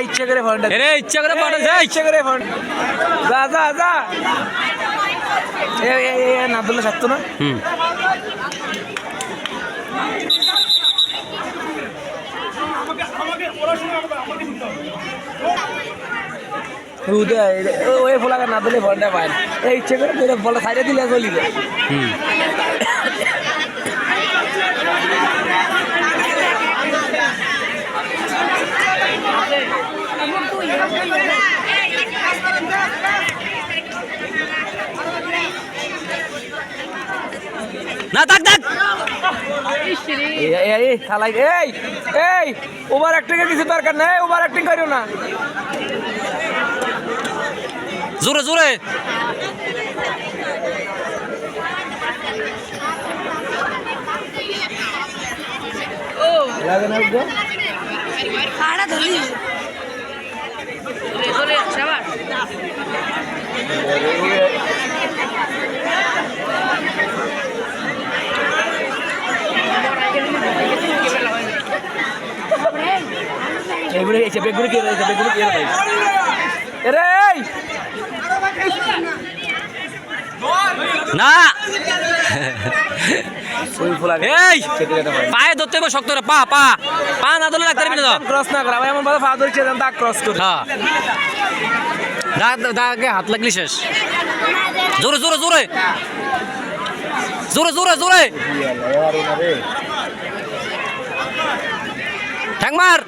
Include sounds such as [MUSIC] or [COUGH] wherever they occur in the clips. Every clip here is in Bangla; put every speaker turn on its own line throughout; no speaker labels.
ইচ্ছে করে ফোনটা
এরে ইচ্ছা করে পাঠা যাই
ইচ্ছে করে ফোন যা যা যা। এ এ এ না দিলে থাকতো না?
হুম।
ওই ফোলাকে না দিলে ফোনটা পায় না। এই ইচ্ছে করে দিলে বলটা সাইডে দিলে চলি যায়
না
এই এই ওভার অ্যাক্টিং এর কিছু দরকার নেই ওভার অ্যাক্টিং করিও না।
জোরে জোরে
ধরে
এসে বেগুলো কে রয়েছে বেগুলো কে রয়েছে এরে
না। এই পায়ে ধরতে হবে শক্ত পা পা। পা না ধরলে ডাক্তার বিনে
ক্রস না করা এমন ভাবে পা ধরছে দাগ ক্রস করে।
হ্যাঁ। দাগ দাগে হাত লাগলি শেষ। জোরে জোরে জোরে। জোরে জোরে জোরে। ঠ্যাং মার।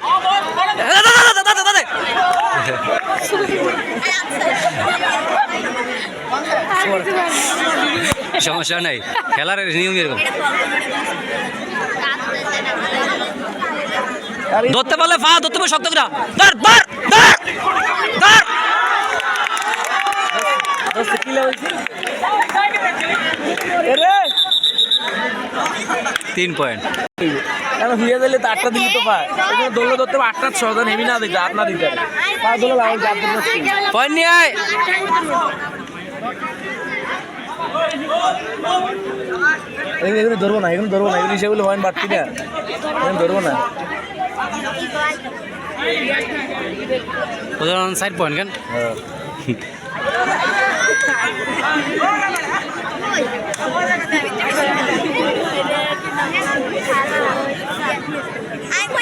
সমস্যা নাই। খেলার নিয়ম এরকম। ধরতে পারলে পা ধরতে পারলে শক্ত করে। তিন পয়েন্ট।
কেন হুইয়া দিলে তো আটটা দিলে তো পায়? এখানে দোলে ধরতে হবে আটটা ছজন হেভি না দিতে আট না দিতে। পা দোলে লাগাই চার দিন
পয়েন্ট নিয়ে আয়।
এগুলো ধরবো না এগুলো ধরবো না এগুলো সেগুলো পয়েন্ট বাড়তি না। এগুলো ধরবো না।
ওদের সাইড পয়েন্ট কেন?
হ্যাঁ। [LAUGHS] [LAUGHS]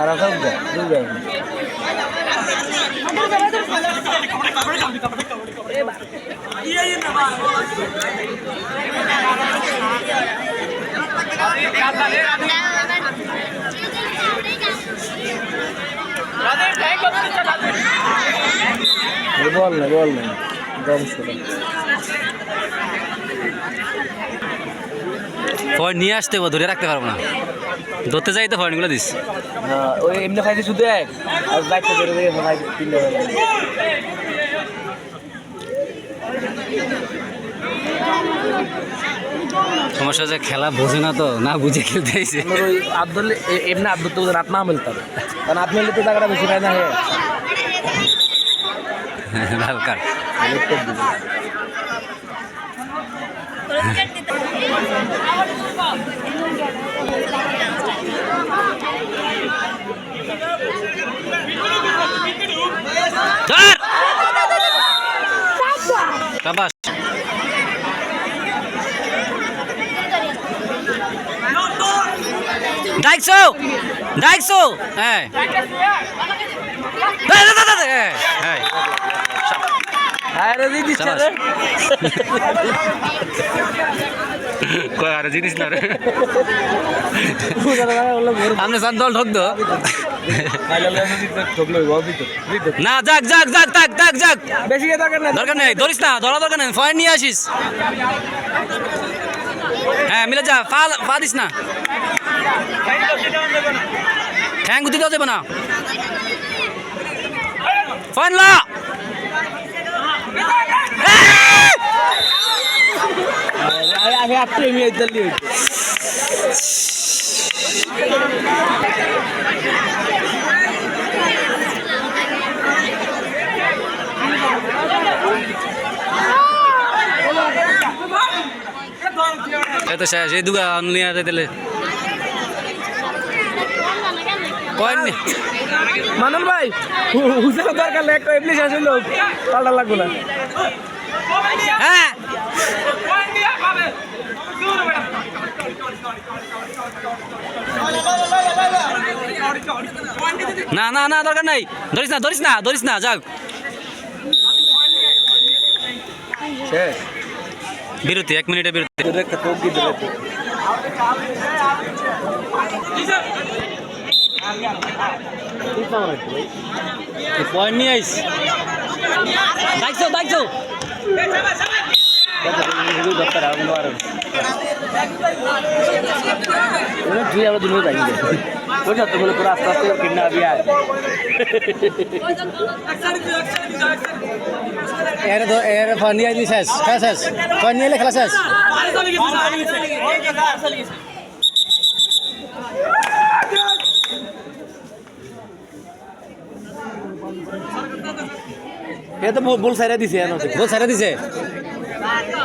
আর আসল যাবে বল না বল না দম শুনে
পয়েন্ট নিয়ে আসতে হবে ধরে রাখতে পারব না। ধরতে যাই তো পয়েন্টগুলো দিস।
হ্যাঁ ওই এমনি খাইছে শুধু এক আর বাইকটা ধরে
সমস্যা হচ্ছে খেলা বোঝে না তো না বুঝে খেলতে আইছে।
ধরলে এমনি আট ধরতে রাত না মিলতে হবে কারণ আট মিললে তো টাকাটা বেশি পায় না হে।
হালকা
উত্তর দিবে।
ধর সাবাস ডাইকছো ডাইকছো হ্যাঁ। দে, হ্যাঁ, হ্যাঁ।
হ্যাঁ দিদি [LAUGHS]
কয় আর জিনিস না রে। আপনি সান দল ঠক দো না যাক যাক যাক যাক যাক যাক।
বেশি দরকার না
দরকার নেই ধরিস না ধরা দরকার নেই ফয়েন নিয়ে আসিস। হ্যাঁ মিলে যা পা পা দিস না। ঠ্যাং গুতি দেওয়া যাবে না। ফয়েন লা। এই!
আগে আটটু এমি জলদি হইছে
এই তো শেষ এই দুগা নিয়ে আসে তাহলে।
মানন ভাই হুসেন দরকার একটা এমনি শেষ হইল পাল্টা লাগবো না।
হ্যাঁ না না না, দরকার নাই। ধরিস না ধরিস না ধরিস না, যাক। বিরতি, এক মিনিটে বিরতি। পয়েন্ট নিয়ে আইস। দেখছ দেখছ
কোনো আমরা দুটো যাই ওই যত বলে তোরা আস্তে আস্তে কিনা আবি আয়
এর এর ফোন নিয়ে শেষ খেলা শেষ। ফোন নিয়ে খেলা শেষ।
এ তো বল সাইরা দিছে
বল ছেড়ে দিছে?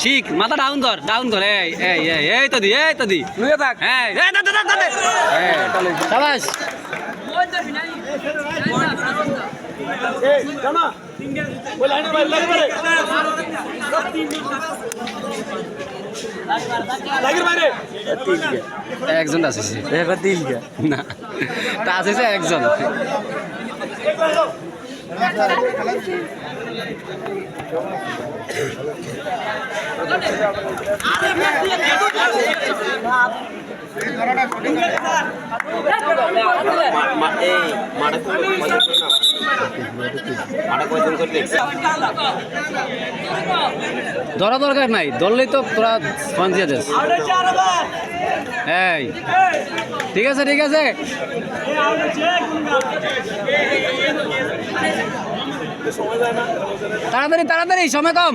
ঠিক মাথা ডাউন কর ডাউন কর এই এই এই এই তো দি এই তো দি।
লুয়ে থাক।
এই এই দা দা দা দা সাবাস। একজন আছে
এবার দিল
না তা আছে একজন। ধরা দরকার নাই ধরলেই তো তোরা যাস এই ঠিক আছে ঠিক আছে। তাড়াতাড়ি তাড়াতাড়ি সময় কম।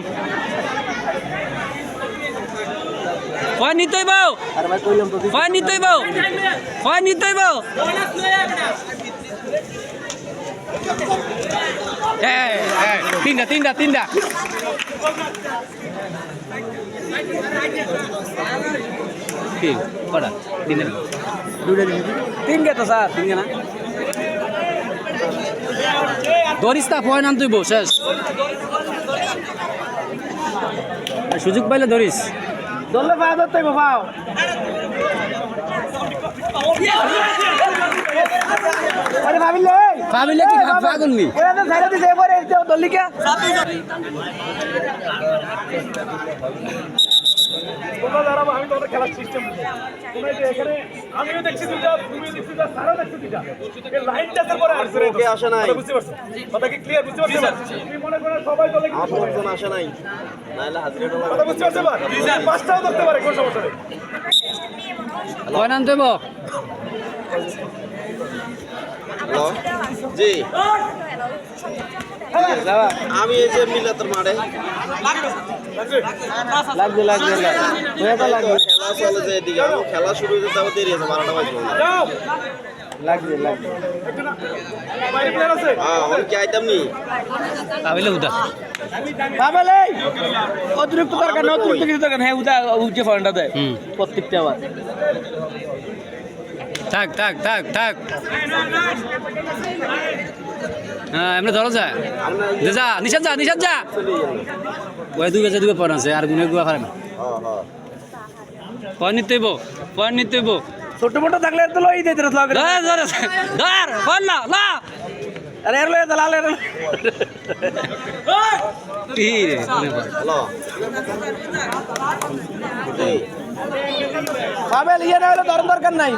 নিতেই নিতেই নিতেই তিনটা তিনটা তিনটা। কটা? তিনটা।
তো স্যার। তিন কে না?
ধরিস তা ফয় নাম তুই শেষ। আর সুযোগ পাইলে ধরিস
দলে পা ধরতে গো পাও। আরে ভাবিলে
ভাবিলে কি পাগল নি?
এরা তো ছাইরা দিছে এবারে এই দলিকা
তোমরা দাঁড়াবো আমি তোমাদের খেলার সিস্টেম তোমরা যে এখানে আমিও দেখছি দুইটা তুমি দেখছি দুইটা সারা দেখছি দুইটা। এই লাইন টাচের পরে আসছে রে আসে নাই। বুঝতে পারছ? কথা কি ক্লিয়ার বুঝতে পারছ? তুমি মনে করো সবাই দলে কি আসে নাই। নাইলে হাজিরা কথা বুঝতে পারছ পাঁচটাও ধরতে পারে কোনো সমস্যা নেই।
কয় নাম দেব
জি আমি এই যে মিলাতের মাঠে।
লাগবে লাগবে লাগবে।
খেলা চলে যে এদিকে আমার খেলা শুরু হতে তাও দেরি আছে বারোটা বাজবে
লাগবে লাগবে।
একটু না বাইরে প্লেয়ার আছে
হ্যাঁ আমি কি আইতাম নি
আবিলে উদা
বাবালে অতিরিক্ত দরকার না অতিরিক্ত কিছু দরকার হ্যাঁ উদা উঠে ফোনটা দেয়
হুম।
প্রত্যেকটা আবার
থাক থাক থাক থাক। হ্যাঁ এমনি ধরো যা দে যা নিশাদ যা নিশাদ যা। ওই দুই বেজে দুই পর আছে আর গুনে গুয়া পারে না। পয়েন্ট নিতে হইব পয়েন্ট নিতে হইব।
ছোট মোটো থাকলে তো লই দিতে
ধর ধর ধর না লা।
আরে এর লই দলাল
কি রে।
হ্যালো জি
ইয়ে না হলে দরকার নাই।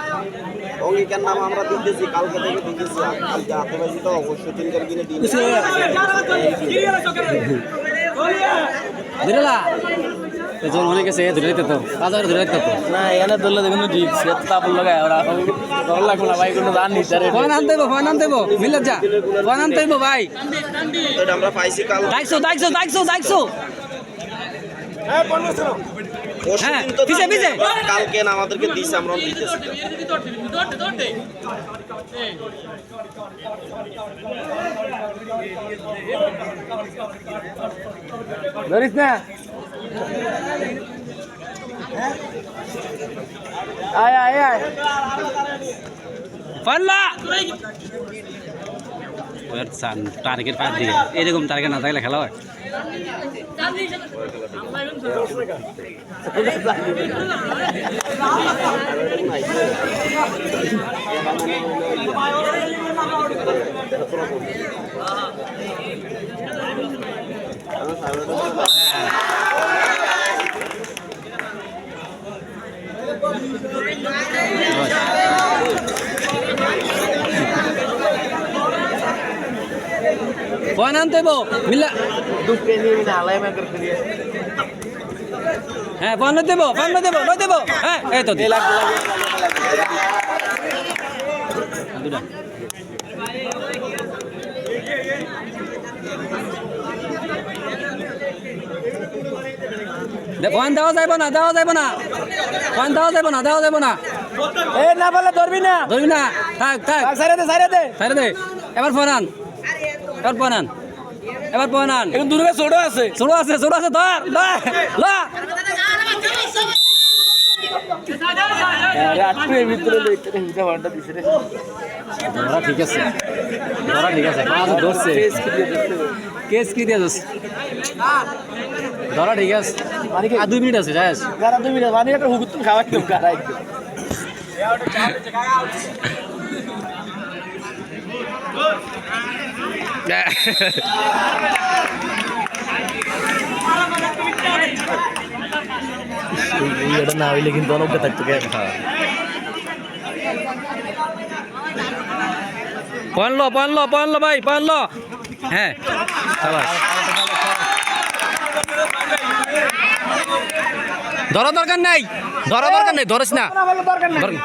অঙ্গীকার নাম আমরা দিতেছি কালকে থেকে দিতেছি কালকে হাতে পাইছি তো অবশ্যই তিন চার দিনে দিন
ধরে লা তোর মনে গেছে ধরে দিতে তো বাজার ধরে দিতে তো।
না এখানে ধরলে দেখুন জিপ সে তাপল লাগায় ওরা ধর লাগবে না ভাই কোনো দান নিতে
ফোন আনতে ফোন আনতে মিলে যা ফোন আনতে ভাই।
আমরা পাইছি কাল।
দেখছ দেখছ দেখছ দেখছ
হ্যাঁ পনেরো ছিল
হ্যাঁ,
পরশুদিন তো
পিছে, পিছে।
কালকে না আমাদেরকে দিছে আমরা দিতেছি।
ধরিস না। আয় আয় আয়।
ফোন লা ওর সান টার্গেট পার দিয়ে এরকম টার্গেট না থাকলে খেলা হয়। ফোন আনতে হইব
নিয়ে
হ্যাঁ ফোন দেবো ফোন দেবো লই দেবো। হ্যাঁ এই তো দিলা দে ফোন দেওয়া যাইব না দেওয়া যাইব না। ফোন দেওয়া যাইব না দেওয়া যাইব না।
এ না বলে ধরবি না।
ধরবি না। থাক থাক।
সাইরে দে সাইরে দে।
সাইরে দে। এবার ফোন আন। এবার ফোন আন। এবার ফোন আন
এখন দুর্গা ছোট আছে।
ছোট আছে ছোট আছে ধর ধর লা
আটটু ভিতরে
ধরা ঠিক আছে। ধরা ঠিক আছে পাঁচ ধরছে? কেস কি দিয়ে ধরা ঠিক আছে।
মানে কি
দুই মিনিট আছে যাস
গারা তুমি না মানে একটা খাওয়া একদম [LAUGHS] এটা না হইলে কিন্তু অনেকটা থাকতো কে
পয়েন্ট লো পয়েন্ট লো পয়েন্ট লো ভাই পয়েন্ট লো হ্যাঁ ধরা দরকার নাই ধরা দরকার নাই, ধরিস না
দরকার।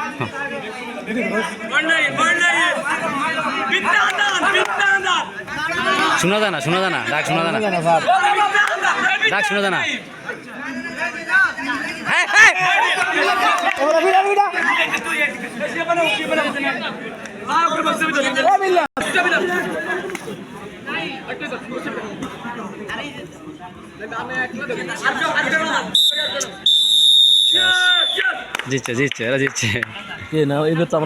শোনা যায় না শোনা যায় না। ডাক শোনা যায় না। ডাক শোনা যায় না।
ওরা বিড়া বিড়া এ বিল্লা
জিতছে জিতছে এরা জিতছে।
না এবার তো আমরা